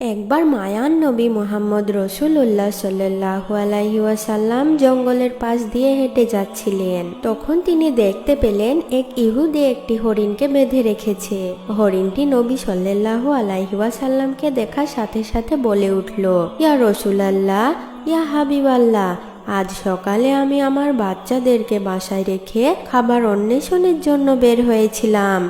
একবার মায়ান নবী মোহাম্মদ রসুল্লাহ সাল্লাহু আলাইসাল্লাম জঙ্গলের পাশ দিয়ে হেঁটে যাচ্ছিলেন। তখন তিনি দেখতে পেলেন এক ইহুদি একটি হরিণকে বেঁধে রেখেছে। হরিণটি নবী সাল্লাহু আলাইসাল্লামকে দেখার সাথে সাথে বলে উঠল, ইয়া রসুলাল্লাহ, ইয়া হাবিবাল্লাহ, আজ সকালে আমি আমার বাচ্চাদেরকে বাসায় রেখে খাবার অন্বেষণের জন্য বের হয়েছিলাম।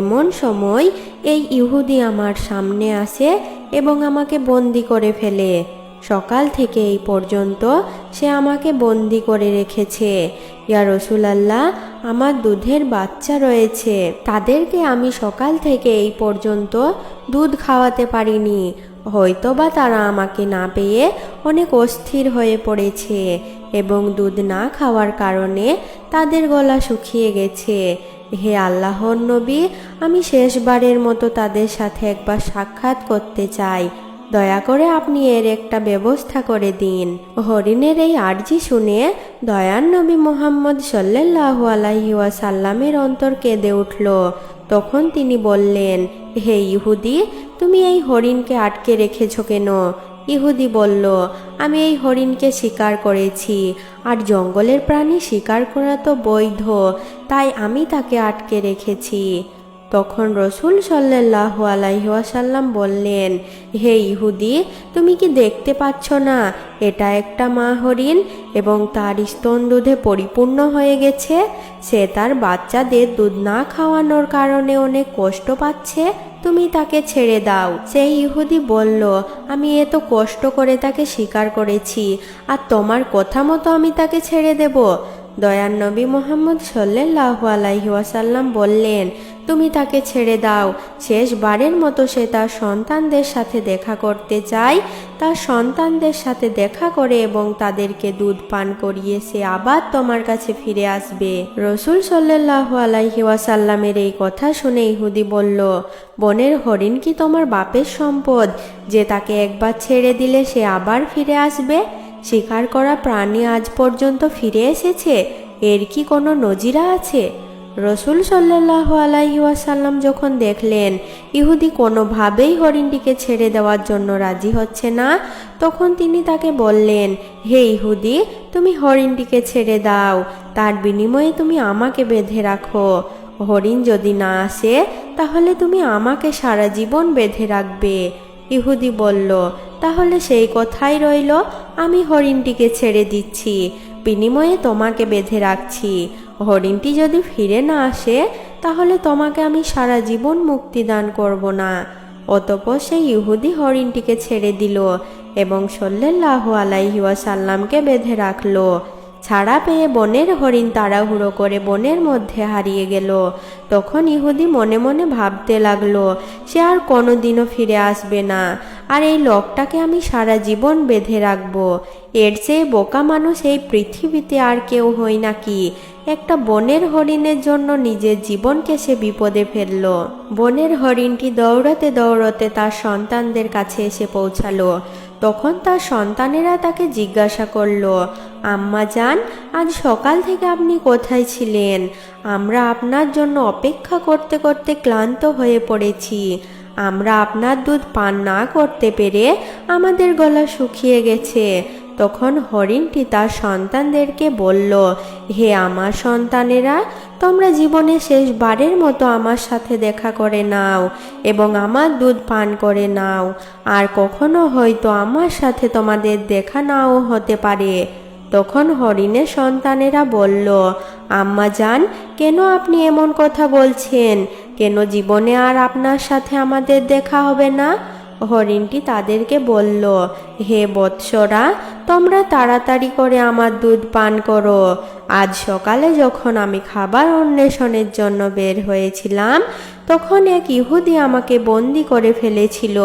এমন সময় এই ইহুদি আমার সামনে আসে এবং আমাকে বন্দি করে ফেলে। সকাল থেকে এই পর্যন্ত সে আমাকে বন্দি করে রেখেছে। ইয়া রসুলাল্লাহ, আমার দুধের বাচ্চা রয়েছে। তাদেরকে আমি সকাল থেকে এই পর্যন্ত দুধ খাওয়াতে পারিনি। হয়তোবা তারা আমাকে না পেয়ে অনেক অস্থির হয়ে পড়েছে এবং দুধ না খাওয়ার কারণে তাদের গলা শুকিয়ে গেছে। হে আল্লাহর নবী, আমি শেষবারের মতো তাদের সাথে একবার সাক্ষাৎ করতে চাই। দয়া করে আপনি এর একটা ব্যবস্থা করে দিন। হরিণের এই আর্জি শুনে দয়ার নবী মোহাম্মদ সাল্লাহ আলাহি ওয়াসাল্লামের অন্তর কেঁদে উঠল। তখন তিনি বললেন, হে ইহুদি, তুমি এই হরিণকে আটকে রেখেছো কেন? ইহুদি বলল, আমি এই হরিণকে শিকার করেছি, আর জঙ্গলের প্রাণী শিকার করা তো বৈধ, তাই আমি তাকে আটকে রেখেছি। তখন রসুল সাল্লাহ আলাইসাল্লাম বললেন, হে ইহুদি, তুমি কি দেখতে পাচ্ছ না? এটা একটা মা হরিণ এবং তার স্তন দুধে পরিপূর্ণ হয়ে গেছে। সে তার বাচ্চাদের দুধ না খাওয়ানোর কারণে অনেক কষ্ট পাচ্ছে। তুমি তাকে ছেড়ে দাও। সেই ইহুদি বলল, আমি এত কষ্ট করে তাকে স্বীকার করেছি, আর তোমার কথা মতো আমি তাকে ছেড়ে দেব। দয়ার নবী মোহাম্মদ সাল্লাহ আলাইহি ওয়াসাল্লাম বললেন তুমি তাকে ছেড়ে দাও। শেষবারের মতো সে তার সন্তানদের সাথে দেখা করতে চায়। তার সন্তানদের সাথে দেখা করে এবং তাদেরকে দুধ পান করিয়ে সে আবার তোমার কাছে ফিরে আসবে। রসুল সাল্লাহ আলাইহি ওয়াসাল্লামের এই কথা শুনে ইহুদি বলল, বনের হরিণ কি তোমার বাপের সম্পদ? যে তাকে একবার ছেড়ে দিলে সে আবার ফিরে আসবে? শিকার করা প্রাণী আজ পর্যন্ত ফিরে এসেছে? এর কি কোনো নজিরা আছে? রসুল সাল্লাহ আলাইহি ওয়াসাল্লাম যখন দেখলেন, ইহুদি কোনোভাবেই হরিণটিকে ছেড়ে দেওয়ার জন্য রাজি হচ্ছে না, তখন তিনি তাকে বললেন, হে ইহুদি, তুমি হরিণটিকে ছেড়ে দাও। তার বিনিময়ে তুমি আমাকে বেঁধে রাখো। হরিণ যদি না আসে, তাহলে তুমি আমাকে সারা জীবন বেঁধে রাখবে। ইহুদি বলল, তাহলে সেই কথাই রইল, আমি হরিণটিকে ছেড়ে দিচ্ছি। বিনিময়ে তোমাকে বেঁধে রাখছি। হরিণটি যদি ফিরে না আসে, তাহলে তোমাকে আমি সারা জীবন মুক্তি দান করব না। অতপর সেই ইহুদি হরিণটিকে ছেড়ে দিল এবং সল্লাহ আলাইহি ওয়াসাল্লামকে বেঁধে রাখল। ছাড়া পেয়ে বনের হরিণ তাড়াহুড়ো করে বনের মধ্যে হারিয়ে গেল। তখন ইহুদি মনে মনে ভাবতে লাগল, সে আর কোনোদিনও ফিরে আসবে না। আর এই লোকটাকে আমি সারা জীবন বেঁধে রাখব। এর চেয়ে বোকা মানুষ এই পৃথিবীতে আর কেউ হই নাকি একটা বনের হরিণের জন্য নিজের জীবনকে সে বিপদে ফেলল। বনের হরিণটি দৌড়াতে দৌড়াতে তার সন্তানদের কাছে এসে পৌঁছালো। তখন তার সন্তানেরা তাকে জিজ্ঞাসা করল, আম্মা যান, আজ সকাল থেকে আপনি কোথায় ছিলেন? আমরা আপনার জন্য অপেক্ষা করতে করতে ক্লান্ত হয়ে পড়েছি। আমরা আপনার দুধ পান না করতে পেরে আমাদের গলা শুকিয়ে গেছে। তখন হরিণটি তার সন্তানদেরকে বলল, হে আমার সন্তানেরা, তোমরা জীবনে শেষবারের মতো আমার সাথে দেখা করে নাও এবং আমার দুধ পান করে নাও। আর কখনো হয়তো আমার সাথে তোমাদের দেখা নাও হতে পারে। তখন হরিণের সন্তানেরা বলল, আম্মা যান কেন আপনি এমন কথা বলছেন? কেন জীবনে আর আপনার সাথে আমাদের দেখা হবে না? হরিণটি তাদেরকে বলল, হে বৎসরা তোমরা তাড়াতাড়ি করে আমার দুধ পান করো। আজ সকালে যখন আমি খাবার অন্বেষণের জন্য বের হয়েছিলাম, তখন এক ইহুদি আমাকে বন্দি করে ফেলেছিল।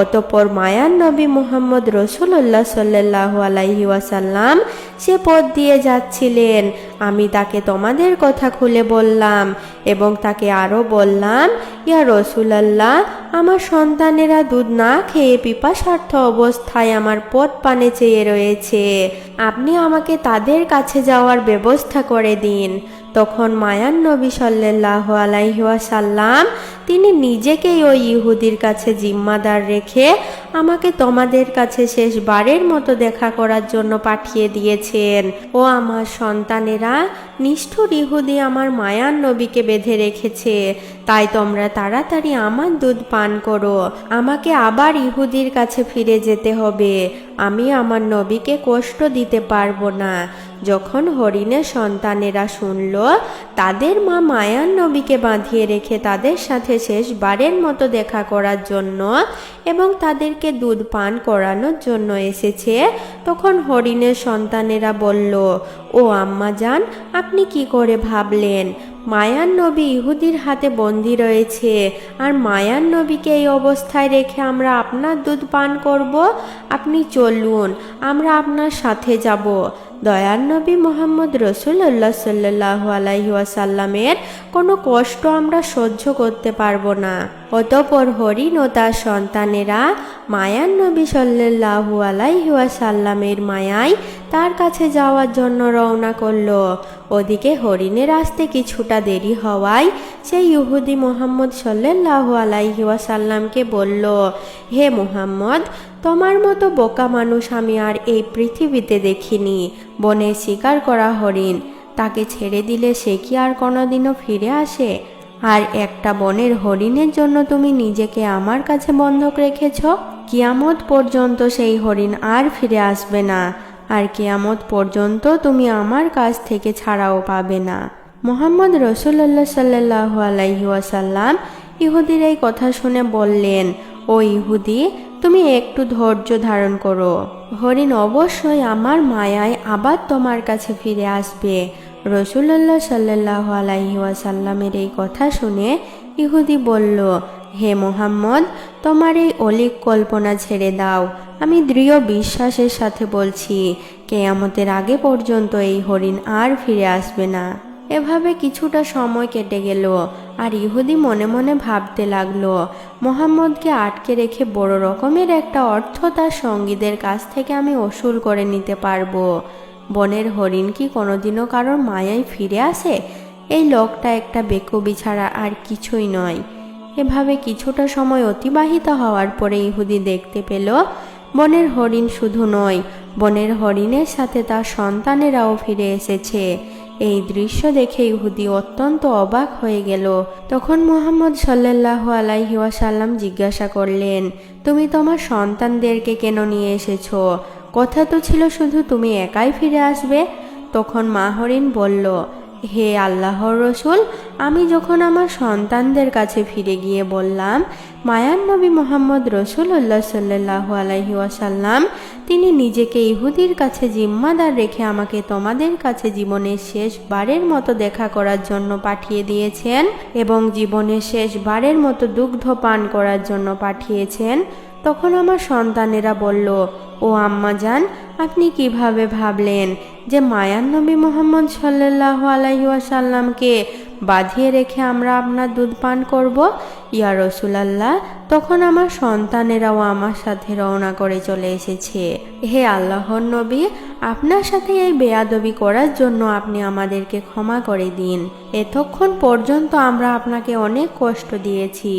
অতপর মায়ান নবী মোহাম্মদ রসুল্লাহ সাল্লাহ আলাইহি ওয়াসাল্লাম সে পথ দিয়ে যাচ্ছিলেন। আমি তাকে তোমাদের কথা খুলে বললাম এবং তাকে আরও বললাম, ইয়া রসুলাল্লাহ, আমার সন্তানেরা দুধ না খেয়ে পিপাসার্থ অবস্থায় আমার পথ পানে চেয়ে রয়েছে। আপনি আমাকে তাদের কাছে যাওয়ার ব্যবস্থা করে দিন। তখন মায়ান নবী সাল্লাহ আলাইহাসাল্লাম তিনি নিজেকেই ওই ইহুদির কাছে জিম্মাদার রেখে আমাকে তোমাদের কাছে শেষবারের মতো দেখা করার জন্য পাঠিয়ে দিয়েছেন। ও আমার সন্তানেরা, নিষ্ঠুর ইহুদি আমার মায়ান নবীকে বেঁধে রেখেছে। তাই তোমরা তাড়াতাড়ি আমার দুধ পান করো। আমাকে আবার ইহুদির কাছে ফিরে যেতে হবে। আমি আমার নবীকে কষ্ট দিতে পারব না। যখন হরিণের সন্তানেরা শুনল, তাদের মা মায়ার নবীকে বাঁধিয়ে রেখে তাদের সাথে শেষবারের মতো দেখা করার জন্য এবং তাদেরকে দুধ পান করানোর জন্য এসেছে, তখন হরিণের সন্তানেরা বলল, ও আম্মা যান আপনি কি করে ভাবলেন? মায়ার নবী ইহুদির হাতে বন্দি রয়েছে, আর মায়ার নবীকে এই অবস্থায় রেখে আমরা আপনার দুধ পান করব? আপনি চলুন, আমরা আপনার সাথে যাব। দয়ার নবী মোহাম্মদ রসুল্লাহ সাল্লাহ আলাইসাল্লামের কোনো কষ্ট আমরা সহ্য করতে পারব না। অতপর হরিণ ও তার সন্তানেরা মায়ার নবী সাল্লাহু আলাইসাল্লামের মায়ায় তার কাছে যাওয়ার জন্য রওনা করল। ওদিকে হরিণের আসতে কিছুটা দেরি হওয়ায় সেই ইহুদি মোহাম্মদ সাল্লাহ আলাইসাল্লামকে বলল, হে মুহাম্মদ তোমার মতো বোকা মানুষ আমি আর এই পৃথিবীতে দেখিনি। বনে শিকার করা হরিণ। তাকে ছেড়ে দিলে সে কি আর কোনোদিনও ফিরে আসে? আর একটা বনের হরিণের জন্য তুমি নিজেকে আমার কাছে বন্ধক রেখেছ? কিয়ামত পর্যন্ত সেই হরিণ আর ফিরে আসবে না। আর কিয়ামত পর্যন্ত তুমি আমার কাছ থেকে ছাড়াও পাবে না। মোহাম্মদ রসুল্লাহ সাল্লাহ আলাইহি ওয়াসাল্লাম ইহুদির এই কথা শুনে বললেন, ও ইহুদি তুমি একটু ধৈর্য ধারণ করো। হরিণ অবশ্যই আমার মায়ায় আবার তোমার কাছে ফিরে আসবে। রসুল্লাহ সাল্লাহ আলাইহি ওয়াসাল্লামের এই কথা শুনে ইহুদি বলল, হে মোহাম্মদ, তোমার এই অলিক কল্পনা ছেড়ে দাও। আমি দৃঢ় বিশ্বাসের সাথে বলছি, কেয়ামতের আগে পর্যন্ত এই হরিণ আর ফিরে আসবে না। এভাবে কিছুটা সময় কেটে গেল আর ইহুদি মনে মনে ভাবতে লাগল, মোহাম্মদকে আটকে রেখে বড় রকমের একটা অর্থ তার সঙ্গীদের কাছ থেকে আমি ওসুল করে নিতে পারব। বনের হরিণ কি কোনোদিনও কারোর মায়ায় ফিরে আসে? এই লোকটা একটা বেকবি ছাড়া আর কিছুই নয়। এভাবে কিছুটা সময় অতিবাহিত হওয়ার পরে ইহুদি দেখতে পেল, বনের হরিণ শুধু নয়, বনের হরিণের সাথে তার সন্তানেরাও ফিরে এসেছে। এই দৃশ্য দেখে ইহুদি অত্যন্ত অবাক হয়ে গেল। তখন মোহাম্মদ সাল্লাহ আলাইহি ওয়াসাল্লাম জিজ্ঞাসা করলেন, তুমি তোমার সন্তানদেরকে কেন নিয়ে এসেছ? কথা তো ছিল শুধু তুমি একাই ফিরে আসবে? তখন মাহরিন বলল হে আল্লাহর রসুল, আমি যখন আমার সন্তানদের কাছে ফিরে গিয়ে বললাম, মায়ান নবী মোহাম্মদ রসুল্লাহ সাল্লাহ আলহি ওয়াসাল্লাম, তিনি নিজেকে ইহুদির কাছে জিম্মাদার রেখে আমাকে তোমাদের কাছে জীবনের শেষ বারের মতো দেখা করার জন্য পাঠিয়ে দিয়েছেন এবং জীবনের শেষ বারের মতো দুগ্ধ পান করার জন্য পাঠিয়েছেন, তখন আমার সন্তানেরা বলল ও আম্মা যান আপনি কীভাবে ভাবলেন যে মায়ান নবী মোহাম্মদ সাল্লাহ আলাইসাল্লামকে বাঁধিয়ে রেখে আমরা আপনার দুধ পান করব। ইয়া রসুলাল্লাহ, তখন আমার সন্তানেরাও আমার সাথে রওনা করে চলে এসেছে। হে আল্লাহর নবী, আপনার সাথে এই বেয়াদবি করার জন্য আপনি আমাদেরকে ক্ষমা করে দিন। এতক্ষণ পর্যন্ত আমরা আপনাকে অনেক কষ্ট দিয়েছি।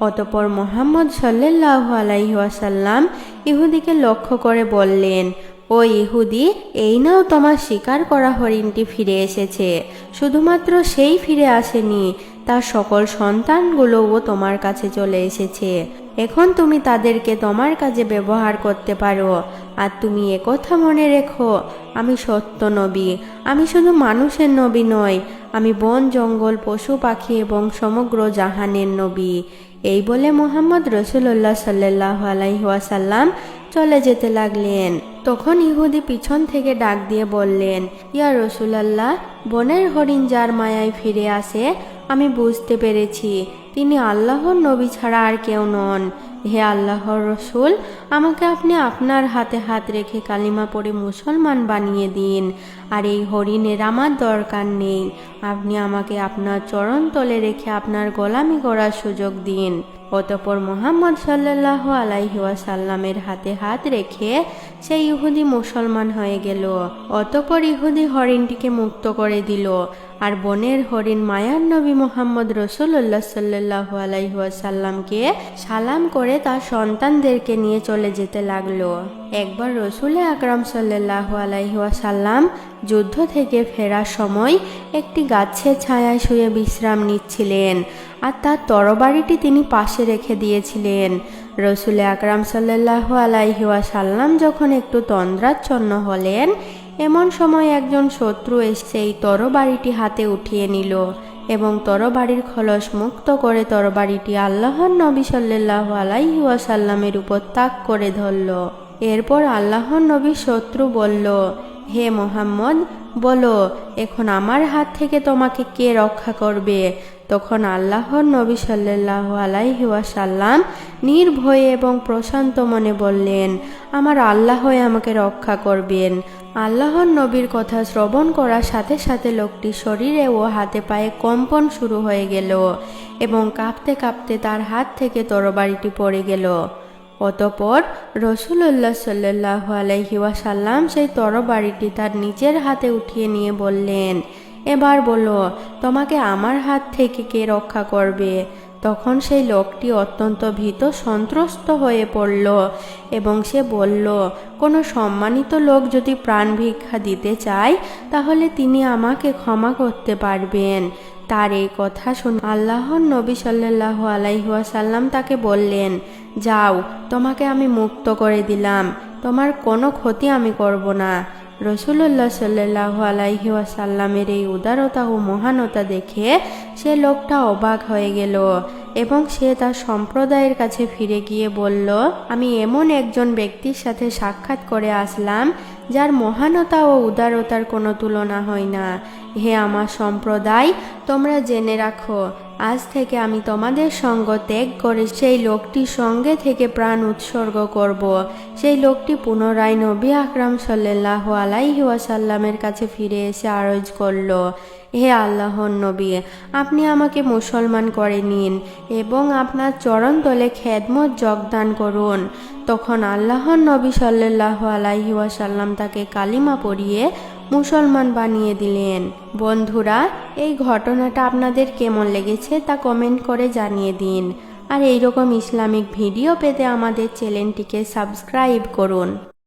অতপর মোহাম্মদ সাল্লাহ আলাইহাসাল্লাম ইহুদিকে লক্ষ্য করে বললেন ও ইহুদি, এই নাও তোমার শিকার করা হরিণটি ফিরে এসেছে। শুধুমাত্র সেই ফিরে আসেনি, তার সকল সন্তানগুলোও তোমার কাছে চলে এসেছে। এখন তুমি তাদেরকে তোমার কাজে ব্যবহার করতে পারো। আর তুমি একথা মনে রেখো, আমি সত্য নবী, আমি শুধু মানুষের নবী নয় আমি বন, জঙ্গল, পশু, পাখি এবং সমগ্র জাহানের নবী। এই বলে মোহাম্মদ রসুল্লাহ সাল্লাহ আলাইহাসাল্লাম চলে যেতে লাগলেন। তখন ইহুদি পিছন থেকে ডাক দিয়ে বললেন, ইয়া রসুলাল্লাহ, বনের হরিণ যার মায়ায় ফিরে আসে, আমি বুঝতে পেরেছি। তিনি আল্লাহর নবী ছাড়া আর কেউ নন। হে আল্লাহর রসুল, আমাকে আপনি আপনার হাতে হাত রেখে কালিমা পড়ে মুসলমান বানিয়ে দিন। আর এই হরিণের আমার দরকার নেই। আপনি আমাকে আপনার চরণ তলে রেখে আপনার গোলামি করার সুযোগ দিন। অতপর মোহাম্মদ সাল্লাহ আলাইহি ওয়াসাল্লামের হাতে হাত রেখে সে ইহুদি মুসলমান হয়ে গেল। অতপর ইহুদি হরিণটিকে মুক্ত করে দিল। আর বনের হরিণ মায়ার নবী মোহাম্মদ রসুল্লাহ সাল্লাহ আলাইসাল্লামকে সালাম করে তার সন্তানদেরকে নিয়ে চলে যেতে লাগল। একবার রসুল আকরাম সাল্লাহ আলাইসাল্লাম যুদ্ধ থেকে ফেরার সময় একটি গাছের ছায়ায় শুয়ে বিশ্রাম নিচ্ছিলেন আর তার তরবারিটি তিনি পাশে রেখে দিয়েছিলেন। রসুল আকরাম সাল্লাহ আলাইসাল্লাম যখন একটু তন্দ্রাচ্ছন্ন হলেন এমন সময় একজন শত্রু সেই তরবারিটি হাতে উঠিয়ে নিল এবং তরবারির খলস মুক্ত করে তরবারিটি আল্লাহর নবী সাল্লাহ আলাইহি ওয়াসাল্লামের উপর তাক করে ধরল। এরপর আল্লাহর নবী শত্রু বলল, হে মোহাম্মদ, বলো, এখন আমার হাত থেকে তোমাকে কে রক্ষা করবে? তখন আল্লাহর নবী সাল্লাহ আলাইহি ওয়াসাল্লাম নির্ভয়ে এবং প্রশান্ত মনে বললেন, আমার আল্লাহই আমাকে রক্ষা করবেন। আল্লাহর নবীর কথা শ্রবণ করার সাথে সাথে লোকটি শরীরে ও হাতে পায়ে কম্পন শুরু হয়ে গেল এবং কাঁপতে কাঁপতে তার হাত থেকে তরবারিটি পড়ে গেল। অতপর রসুল্লাহ সাল্লাহ আলহি ওয়াসাল্লাম সেই তরবারিটি তার নিজের হাতে উঠিয়ে নিয়ে বললেন, এবার বলো, তোমাকে আমার হাত থেকে কে রক্ষা করবে? তখন সেই লোকটি অত্যন্ত ভীত সন্ত্রস্ত হয়ে পড়ল এবং সে বলল, কোনো সম্মানিত লোক যদি প্রাণ ভিক্ষা দিতে চায়, তাহলে তিনি আমাকে ক্ষমা করতে পারবেন। তার এই কথা শুনে আল্লাহর নবী সাল্লাহ আলাইহাসাল্লাম তাকে বললেন, যাও, তোমাকে আমি মুক্ত করে দিলাম, তোমার কোনো ক্ষতি আমি করব না। রসুল্লাহ সাল্লাহ ওয়াসাল্লামের এই উদারতা ও মহানতা দেখে সে লোকটা অবাক হয়ে গেল এবং সে তার সম্প্রদায়ের কাছে ফিরে গিয়ে বলল, আমি এমন একজন ব্যক্তির সাথে সাক্ষাৎ করে আসলাম, যার মহানতা ও উদারতার কোনো তুলনা হয় না। হে আমার সম্প্রদায়, তোমরা জেনে রাখো আজ থেকে আমি তোমাদের সঙ্গ ত্যাগ করে সেই লোকটির সঙ্গে থেকে প্রাণ উৎসর্গ করব। সেই লোকটি পুনরায় নবী আকরাম সাল্লাহ আলাইহি ওয়াসাল্লামের কাছে ফিরে এসে আরজ করল, হে আল্লাহর নবী, আপনি আমাকে মুসলমান করে নিন এবং আপনার চরণ তলে খেদমত যোগদান করুন তখন আল্লাহর নবী সাল্লাহ আলাইহি ওয়াসাল্লাম তাকে কালিমা পড়িয়ে মুসলমান বানিয়ে দিলেন। বন্ধুরা, এই ঘটনাটা আপনাদের কেমন লেগেছে তা কমেন্ট করে জানিয়ে দিন। আর এইরকম ইসলামিক ভিডিও পেতে আমাদের চ্যানেলটিকে সাবস্ক্রাইব করুন।